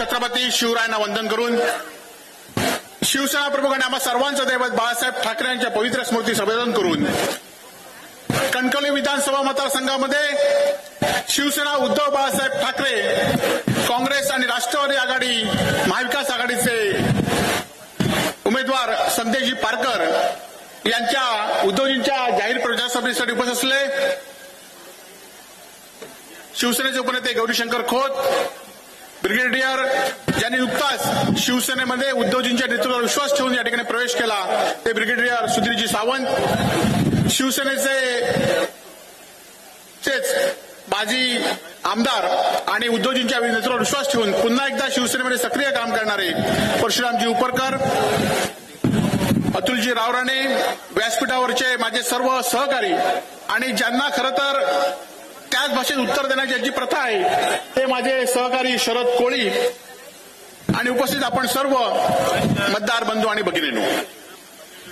छत्रपती शिवरायांना वंदन करून शिवसेना प्रमुख आणि आम्हा सर्वांचं दैवत बाळासाहेब ठाकरे यांच्या पवित्र स्मृती संबोधन करून कणकवली विधानसभा मतदारसंघामध्ये शिवसेना उद्धव बाळासाहेब ठाकरे काँग्रेस आणि राष्ट्रवादी आघाडी महाविकास आघाडीचे उमेदवार संदेशजी पारकर यांच्या उद्धवजींच्या जाहीर प्रचारसभेसाठी उपस्थित असले. शिवसेनेचे उपनेते गौरीशंकर खोत ब्रिगेडियर ज्यांनी नुकताच शिवसेनेमध्ये उद्धवजींच्या नेतृत्वावर विश्वास ठेवून या ठिकाणी प्रवेश केला. ते ब्रिगेडियर सुधीरजी सावंत शिवसेनेचे तेच माजी आमदार आणि उद्धवजींच्या नेतृत्वावर विश्वास ठेवून पुन्हा एकदा शिवसेनेमध्ये सक्रिय काम करणारे परशुरामजी उपरकर अतुलजी रावराणे व्यासपीठावरचे माझे सर्व सहकारी आणि ज्यांना खरं तर त्याच भाषेत उत्तर देण्याची जी प्रथा आहे. ते माझे सहकारी शरद कोळी आणि उपस्थित आपण सर्व मतदार बंधू आणि भगिनीनो.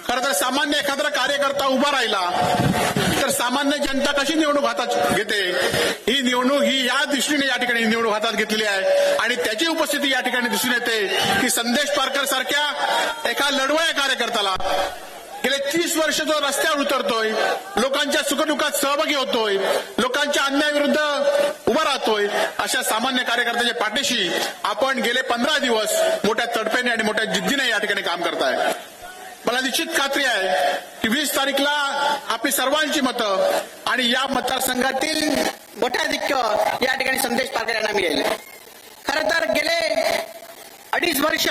खरं तर सामान्य एखादा कार्यकर्ता उभा राहिला तर सामान्य जनता कशी निवडणूक हातात घेते? ही निवडणूक ही या दृष्टीने या ठिकाणी निवडणूक हातात घेतलेली आहे. आणि त्याची उपस्थिती या ठिकाणी दिसून येते की संदेश पारकर सारख्या एका लढवया कार्यकर्त्याला गेले तीस वर्ष जो रस्त्यावर उतरतोय लोकांच्या सुखदुःखात सहभागी होतोय लोकांच्या अन्यायाविरुद्ध उभा राहतोय अशा सामान्य कार्यकर्त्याच्या पाठीशी आपण गेले पंधरा दिवस मोठ्या तडफेने आणि मोठ्या जिद्दीने या ठिकाणी काम करताय. मला निश्चित खात्री आहे की वीस तारीखला आपली सर्वांची मतं आणि या मतदारसंघातील मोठ्याधिक या ठिकाणी संदेश पाटील यांना मिळेल. खरं तर गेले अडीच वर्ष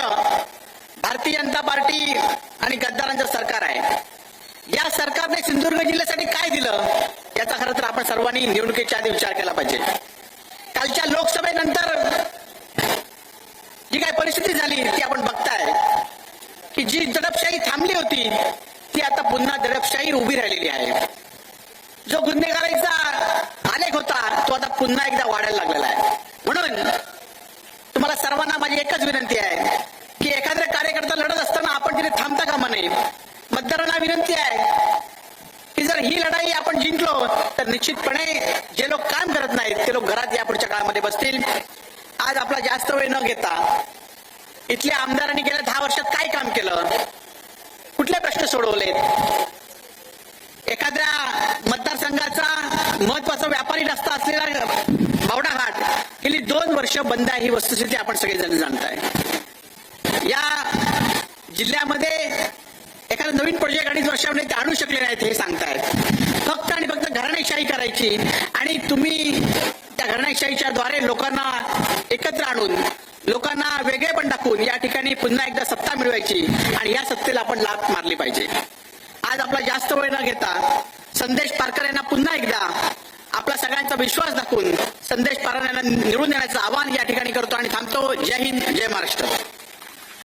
भारतीय जनता पार्टी आणि गद्दारांचं सरकार आहे. या सरकारने सिंधुदुर्ग जिल्ह्यासाठी काय दिलं? याचा खरं तर आपण सर्वांनी निवडणुकीच्या आधी विचार केला पाहिजे. कालच्या लोकसभेनंतर जी काय परिस्थिती झाली ती आपण बघताय की जी दडपशाही थांबली होती ती आता पुन्हा दडपशाही उभी राहिलेली आहे. जो गुन्हेगारीचा आलेख होता तो आता पुन्हा एकदा वाढायला लागलेला आहे. म्हणून तुम्हाला सर्वांना माझी एकच विनंती आहे की एखाद्या कार्यकर्ता लढत असताना आपण तिथे थांबता कामा नये मतदारांना विनंती आहे की जर ही लढाई आपण जिंकलो तर निश्चितपणे जे लोक काम करत नाहीत ते लोक घरात यापुढच्या काळामध्ये बसतील. आज आपला जास्त वेळ न घेता इथल्या आमदारांनी गेल्या दहा वर्षात काय काम केलं? कुठले प्रश्न सोडवलेत? एखाद्या मतदारसंघाचा महत्त्वाचा व्यापारी रस्ता असलेला बावडाघाट गेली दोन वर्ष बंद आहे ही वस्तुस्थिती आपण सगळेजण जाणताय. या जिल्ह्यामध्ये एखादा नवीन प्रोजेक्ट अडीच वर्षामध्ये ते आणू शकले नाहीत हे सांगतायत. फक्त आणि फक्त घराणेशाही करायची आणि तुम्ही त्या घराणेशाहीच्या द्वारे लोकांना एकत्र आणून लोकांना वेगळे पण टाकून या ठिकाणी पुन्हा एकदा सत्ता मिळवायची आणि या सत्तेला आपण लाभ मारली पाहिजे. आज आपला जास्त वेळ न घेता संदेश पारकर यांना पुन्हा एकदा आपला सगळ्यांचा विश्वास दाखवून संदेश पारकर यांना निवडून देण्याचं आवाहन या ठिकाणी करतो आणि थांबतो. जय हिंद जय महाराष्ट्र.